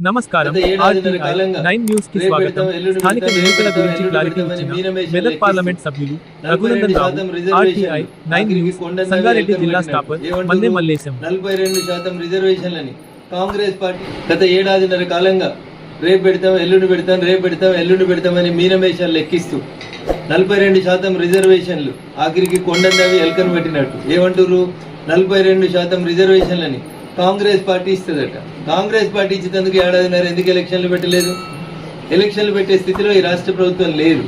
నమస్కారం. నైన్ న్యూస్కి స్వాగతం. స్థానిక ఎన్నికల గురించి క్లారిటీ ఇచ్చిన మెదక్ లెక్కిస్తూ. పార్లమెంట్ సభ్యులు నలభై రఘునందన్ రెండు రావు శాతం రిజర్వేషన్లు. ఆర్టీఐ నైన్ ఆఖరికి న్యూస్ సంగారెడ్డి జిల్లా మల్లేశం నలభై రెండు శాతం రిజర్వేషన్లని కాంగ్రెస్ పార్టీ గత ఏడాదిన్నర కాలంగా రేపు పెడతాం ఎల్లుండి పెడతాం రేపు పెడతాం ఎల్లుండి పెడతామని మీనమేషాలు లెక్కిస్తూ నలభై రెండు శాతం రిజర్వేషన్లు ఆఖరికి కొండన్నవి ఎల్కను పెట్టినట్టు. ఏమంటారు నలభై రెండు శాతం రిజర్వేషన్లని కాంగ్రెస్ పార్టీ ఇస్తుందట. కాంగ్రెస్ పార్టీ ఇచ్చేందుకు ఏడాదిన్నర ఎందుకు ఎలక్షన్లు పెట్టలేదు? ఎలక్షన్లు పెట్టే స్థితిలో ఈ రాష్ట్ర ప్రభుత్వం లేదు.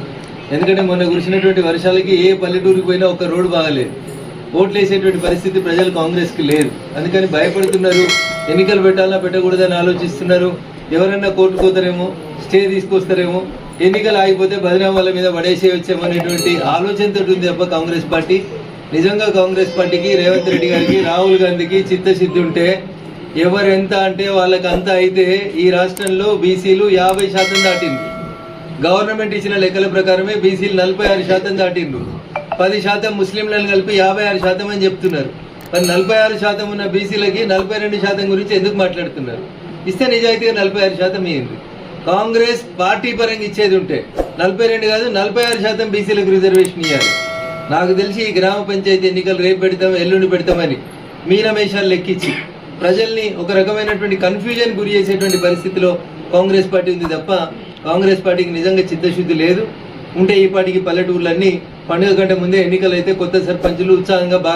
ఎందుకంటే మొన్న కురిసినటువంటి వర్షాలకి ఏ పల్లెటూరికి పోయినా ఒక రోడ్డు బాగలేదు. ఓట్లు వేసేటువంటి పరిస్థితి ప్రజలు కాంగ్రెస్కి లేదు. అందుకని భయపడుతున్నారు. ఎన్నికలు పెట్టాలా పెట్టకూడదని ఆలోచిస్తున్నారు. ఎవరన్నా కోర్టు పోతారేమో స్టే తీసుకొస్తారేమో ఎన్నికలు ఆగిపోతే బదనామాల మీద పడేసేయచ్చేమో అనేటువంటి ఆలోచనతో ఉంది తప్ప కాంగ్రెస్ పార్టీ. నిజంగా కాంగ్రెస్ పార్టీకి రేవంత్ రెడ్డి గారికి రాహుల్ గాంధీకి చిత్తశుద్ధి ఉంటే ఎవరు ఎంత అంటే వాళ్ళకి అంత అయితే ఈ రాష్ట్రంలో బీసీలు యాభై శాతం దాటింది గవర్నమెంట్ ఇచ్చిన లెక్కల ప్రకారమే బీసీలు నలభై ఆరు శాతం దాటిండ్రు. పది శాతం ముస్లింలను కలిపి యాభై ఆరు శాతం అని చెప్తున్నారు. మరి నలభై ఆరు శాతం ఉన్న బీసీలకి నలభై రెండు శాతం గురించి ఎందుకు మాట్లాడుతున్నారు? ఇస్తే నిజాయితీగా నలభై ఆరు శాతం అయ్యింది కాంగ్రెస్ పార్టీ పరంగా ఇచ్చేది ఉంటే నలభై రెండు కాదు నలభై ఆరు శాతం బీసీలకు రిజర్వేషన్ ఇవ్వాలి నాకు తెలిసి ఈ గ్రామ పంచాయతీ ఎన్నికలు రేపు పెడతాం ఎల్లుండి పెడతామని మీనమేషాలు లెక్కించి ప్రజల్ని ఒక రకమైనటువంటి కన్ఫ్యూజన్ గురి చేసేటువంటి పరిస్థితిలో కాంగ్రెస్ పార్టీ ఉంది తప్ప కాంగ్రెస్ పార్టీకి నిజంగా చిత్తశుద్ధి లేదు. ఉంటే ఈ పార్టీకి పల్లెటూర్లన్నీ పండుగ కంటే ముందే ఎన్నికలు అయితే కొత్త సర్పంచులు ఉత్సాహంగా బాగా